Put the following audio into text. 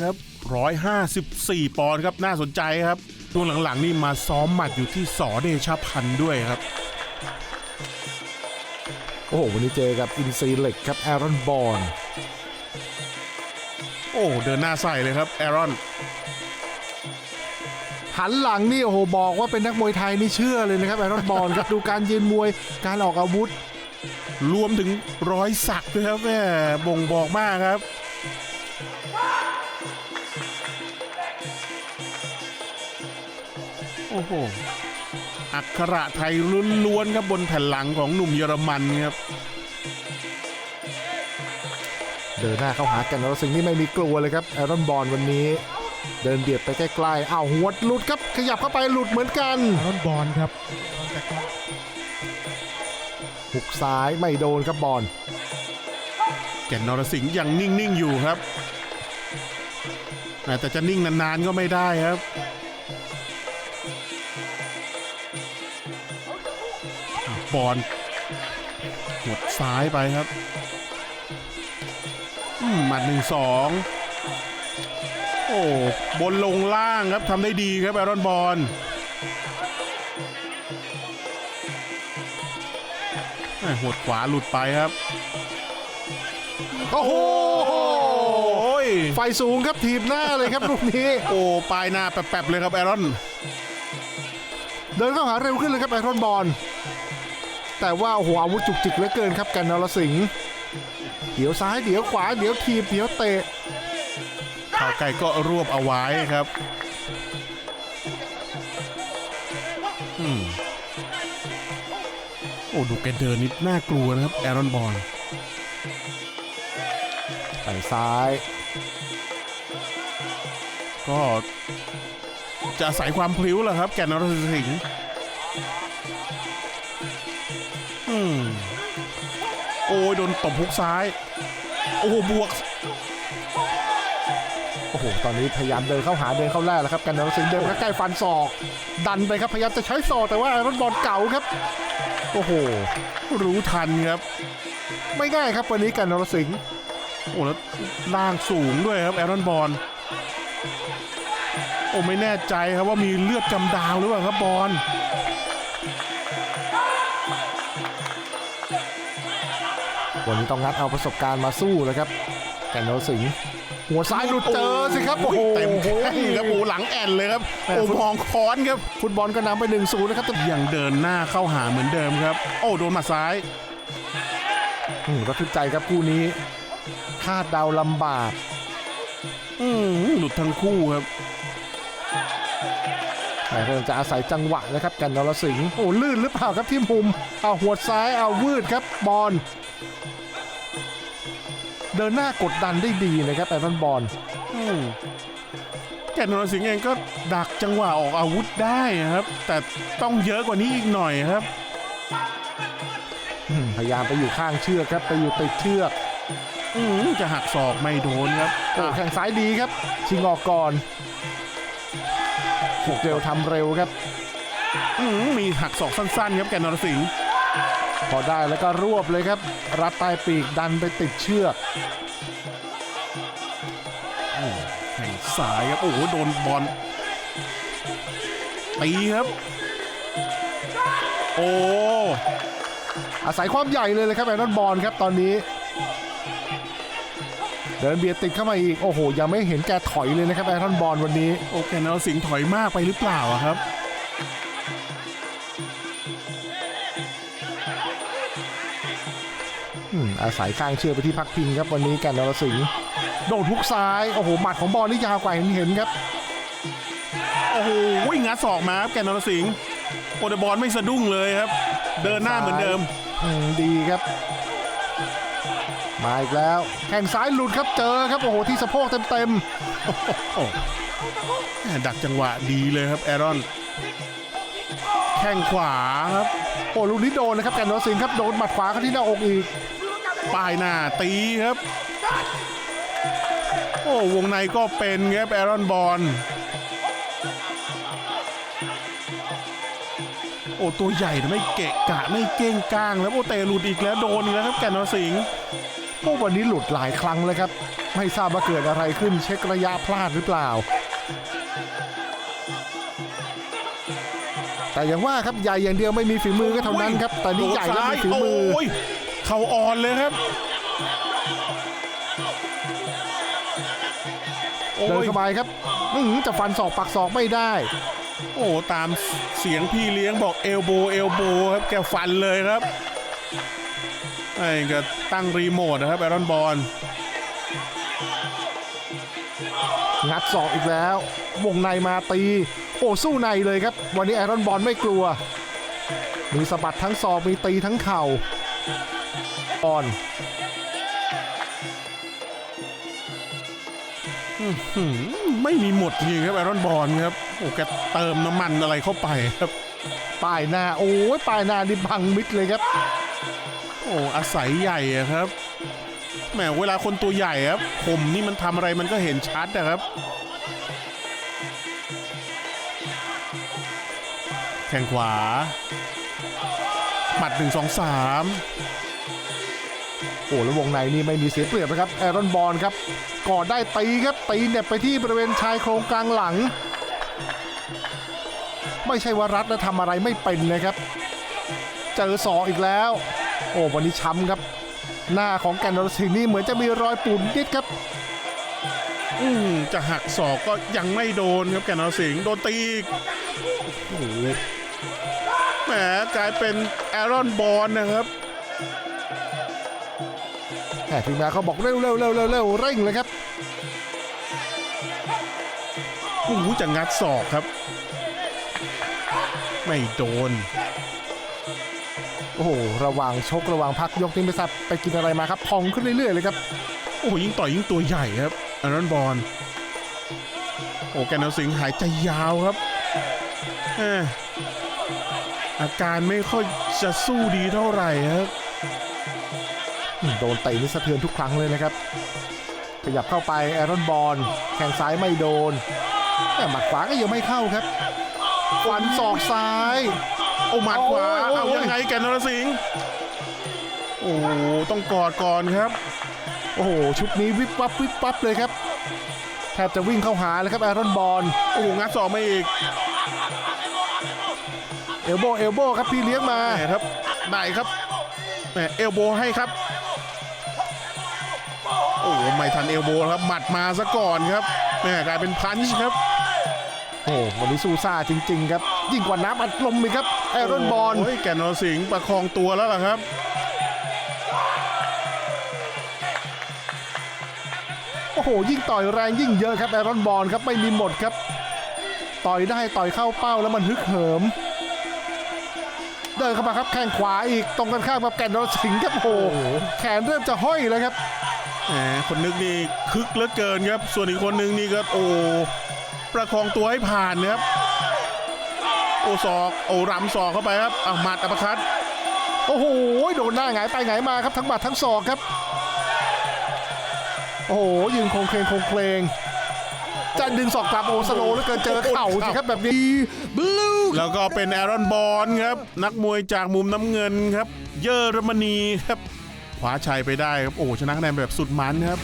ครับ 154 ปอนด์ครับน่าสนใจครับช่วงหลังๆนี่มาซ้อมหมัดอยู่ที่สอเดชพันธ์ด้วยครับ โอ้โห วันนี้เจอกับอินซีเล็กครับแอรอนบอลโอ้เดินหน้าใส่เลยครับแอรอนหันหลังนี่โอ้โหบอกว่าเป็นนักมวยไทยนี่เชื่อเลยนะครับแอรอนบอลครับดูการยืนมวยการออกอาวุธ รวมถึงรอยสักด้วยครับแม่บ่งบอกมากครับ โอ้โห อักขระไทยล้วนๆครับบนแผ่นหลังของหนุ่มเยอรมันครับเดินหน้าเข้าหากันแล้วสิ่งที่ไม่มีกลัวเลยครับแอรอนบอลวันนี้ เดินเบียดไปใกล้ๆอ้าวหัวหลุดครับ ขยับเข้าไปหลุดเหมือนกันรอนบอลครับแต่ก็หุกซ้ายไม่โดนครับบอลแก่นนรสิงห์ยังนิ่งๆอยู่ครับแหม่แต่จะนิ่งนานๆก็ไม่ได้ครับ อลหดซ้ายไปครับอืมหมัดหนึ่งสองโอ้บนลงล่างครับทำได้ดีครับแอรอนบอลหดขวาหลุดไปครับ โอ้โหโอ้ยไฟสูงครับถีบหน้าเลยครับลูกนี้ โอ้ปลายหน้าแป๊บๆเลยครับแอรอน เดินเข้าหาเร็วขึ้นเลยครับแอรอนบอล แต่ว่าโอ้โหอาวุธจุกจิกเหลือเกินครับแกันนรสิงห์เดี๋ยวซ้ายเดี๋ยวขวาเดี๋ยวทีบเดี๋ยวเตะข่าวไก่ก็รวบเอาไว้ครับอืมโอ้ดูแกเดินนิดน่ากลัวนะครับแอรอนบอลไปซ้าย ก็จะอาศัยความพลิ้วแหละครับ แกนนรสิงห์ โอ้ยโดนตบพุกซ้าย โอ้โหบวก โอ้โห ตอนนี้พยายามเดินเข้าหาเดินเข้าแรกแล้วครับ กันนรสิงห์เดินใกล้ๆฟันศอก ดันไปครับ พยายามจะใช้ศอกแต่ว่าแอรอนบอลเก่าครับ โอ้โห รู้ทันครับ ไม่ง่ายครับวันนี้กันนรสิงห์โอ้แล้วล่างสูงด้วยครับแอรอนบอลโอ้ไม่แน่ใจครับว่ามีเลือดกำดาวหรือเปล่าครับบอล วันนี้ต้องงัดเอาประสบการณ์มาสู้นะครับแกันนรสิงห์หัวซ้ายหลุดเจอสิครับโอ้โหเต็มแข้งครับโอ้หลังแอนเลยครับแม่โอ้ฟุตมองค้อนครับฟุตบอลก็นำไป1นศูนย์นะครับแต่ยังเดินหน้าเข้าหาเหมือนเดิมครับ โอ้โดนหมาซ้ายอืมระทึกใจครับคู่นี้คาดเดาลำบากอืมหลุดทั้งคู่ครับแต่เริ่มจะอาศัยจังหวะนะครับกันนรสิงห์โอ้ลื่นหรือเปล่าครับที่มุมเอาหัวซ้ายเอาวืดครับบอล เดินหน้ากดดันได้ดีนะครับแอรอนบอลอืมแกนนรสิงห์เองก็ดักจังหวะออกอาวุธได้ครับ แต่ต้องเยอะกว่านี้อีกหน่อยครับอืมพยายามไปอยู่ข้างเชือกครับ ไปอยู่ติดเชือกอืมจะหักศอกไม่โดนครับโอ้แข่งซ้ายดีครับ ชิงออกก่อนถูกเร็วทำเร็วครับอืมมีหักศอกสั้นๆครับแกนนรสิงห์ พอได้แล้วก็รวบเลยครับ รัดใต้ปีกดันไปติดเชือกแข่งสายครับ โอ้โห โดนบอลตีครับ โอ้อาศัยความใหญ่เลยเลยครับแอนนอนบอลครับตอนนี้ เดินเบียดติดเข้ามาอีก โอ้โห ยังไม่เห็นแกถอยเลยนะครับแอนนอนบอลวันนี้ โอแกนนรสิงห์ถอยมากไปหรือเปล่าอะครับ อืมอาศัยข้างเชือกไปที่พักพิงครับวันนี้แกันนรสิงห์โดดทุกซ้ายโอ้โหหมัดของบอลนี่ยาวกว่าเห็นเห็นครับโอ้โหวิ่งงัดศอกมาครับแกนนรสิงห์โอเดบอลไม่สะดุ้งเลยครับ เดินหน้าเหมือนเดิมอืมดีครับ มาอีกแล้วแข่งซ้ายหลุดครับเจอครับโอ้โหที่สะโพกเต็มโอ้แม่ดักจังหวะดีเลยครับแอรอนแข้งขวาครับๆโอ้ลูกนี้โดนนะครับแกันนรสิงห์ครับโดนหมัดขวาเข้าที่หน้าอกอีก ป้ายหน้าตีครับ โอ้วงในก็เป็นครับแอรอนบอลโอ้ตัวใหญ่แต่ไม่เกะกะไม่เก้งก้าง แล้วโอ้เตะหลุดอีกแล้วโดนอีกแล้วครับแกนนรสิงห์โอ้วันนี้หลุดหลายครั้งเลยครับ ไม่ทราบว่าเกิดอะไรขึ้นเช็คระยะพลาดหรือเปล่า แต่อย่างว่าครับใหญ่อย่างเดียวไม่มีฝีมือก็เท่านั้นครับ แต่นี่ใหญ่แล้วมีฝีมือโอ้ย เข่าอ่อนเลยครับโอ้เดินยเข้าไปครับอื้อหือจะฟันศอกปักศอกไม่ได้ โอ้ตามเสียงพี่เลี้ยงบอกเอลโบเอลโบครับแกฟันเลยครับไอ้ก็ตั้งรีโมทนะครับแอรอนบอลงัดศอกอีกแล้ว วงในมาตี โอ้สู้ในเลยครับ วันนี้ไอรอนบอลไม่กลัว มีสะบัดทั้งศอกมีตีทั้งเข่า บอลหืมไม่มีหมดจริงๆครับแอรอนบอลครับโอ้แกเติมน้ำมันอะไรเข้าไปครับป้ายหน้าโอ้ยป้ายหน้านี่บังมิดเลยครับ โอ้อาศัยใหญ่ครับแหมเวลาคนตัวใหญ่ครับผมนี่มันทำอะไรมันก็เห็นชัดนะครับ แข้งขวาหมัดหนึ่งสองสาม โอ้แล้ววงในนี่ไม่มีเสียเปรียบนะครับไอรอนบอลครับกอนได้ตีครับตีเนี่ยไปที่บริเวณชายโครงกลางหลัง ไม่ใช่ว่ารัดแล้วทำอะไรไม่เป็นนะครับ เจอศอกอีกแล้ว โอ้วันนี้ช้ำครับ หน้าของแกนนอรสิงนี่เหมือนจะมีรอยปูนนิดครับ อืมจะหักศอกก็ยังไม่โดนครับแกนนรสิงโดนตีอีกโอ้โหแหมกลายเป็นแอรอนบอลนะครับ ทีมงานเขาบอกเร็วเร็วเร็วเร็วเร็วเร่งเลยครับโอ้โหจะงัดศอกครับ ไม่โดน โอ้โหระหว่างชกระหว่างพักยกนี่ไม่ทราบไปกินอะไรมาครับพองขึ้นเรื่อยๆเลยครับโอ้โหยิ่งต่อยยิ่งตัวใหญ่ครับแอรอนบอลโอ้แกนนรสิงหายใจยาวครับอาการไม่ค่อยจะสู้ดีเท่าไหร่ครับ โดนเตะนี่สะเทือนทุกครั้งเลยนะครับ ขยับเข้าไปแอรอนบอลแข้งซ้ายไม่โดน แต่หมัดขวาก็ยังไม่เข้าครับฟันศอกซ้ายโอ้หมัดขวาโอ้ยเอายังไงแกนนรสิงห์โอ้โหต้องกอดก่อนครับ โอ้โหชุดนี้วิบวับวิบวับเลยครับแทบจะวิ่งเข้าหาเลยครับแอรอนบอลโอ้โหงัดศอกมาอีกเอลโบเอลโบครับพี่เลี้ยงมาแหมครับได้ครับแหมเอลโบให้ครับโอ้โหไม่ทันเอลโบครับหมัดมาซะก่อนครับแหมกลายเป็นพันช์ครับโอ้โหวันนี้สู้ซ่าจริง ๆ ครับ ยิ่งกว่าน้ำอัดลมอีกครับแอรอนบอลโอ้ยแกนนรสิงห์ประคองตัวแล้วล่ะครับโอ้โหยิ่งต่อยแรงยิ่งเยอะครับแอรอนบอลครับไม่มีหมดครับ ต่อยได้ต่อยเข้าเป้าแล้วมันฮึกเหิม เดินเข้ามาครับแข้งขวาอีกตรงกันข้ามกับแก่นนรสิงห์ครับโอ้โหแขนเริ่มจะห้อยแล้วครับ แหมคนนึงนี่คึกเหลือเกินครับ ส่วนอีกคนนึงนี่ก็โอ้ประคองตัวให้ผ่านนะครับ โอ้ศอกโอ้รำศอกเข้าไปครับอะหมัดอัปคัตโอ้โหโดนหน้าหงายไปหงายมาครับทั้งหมัดทั้งศอกครับ โอ้โหยืนคงเคลงคงเคลงจะดึงศอกกลับโอสโลแล้วเกินเจอเข่าสิครับแบบนี้แล้วก็เป็นแอรอนบอลครับ นักมวยจากมุมน้ำเงินครับ เยอรมนีครับ คว้าชัยไปได้ครับโอ้ชนะคะแนนแบบสุดมันครับ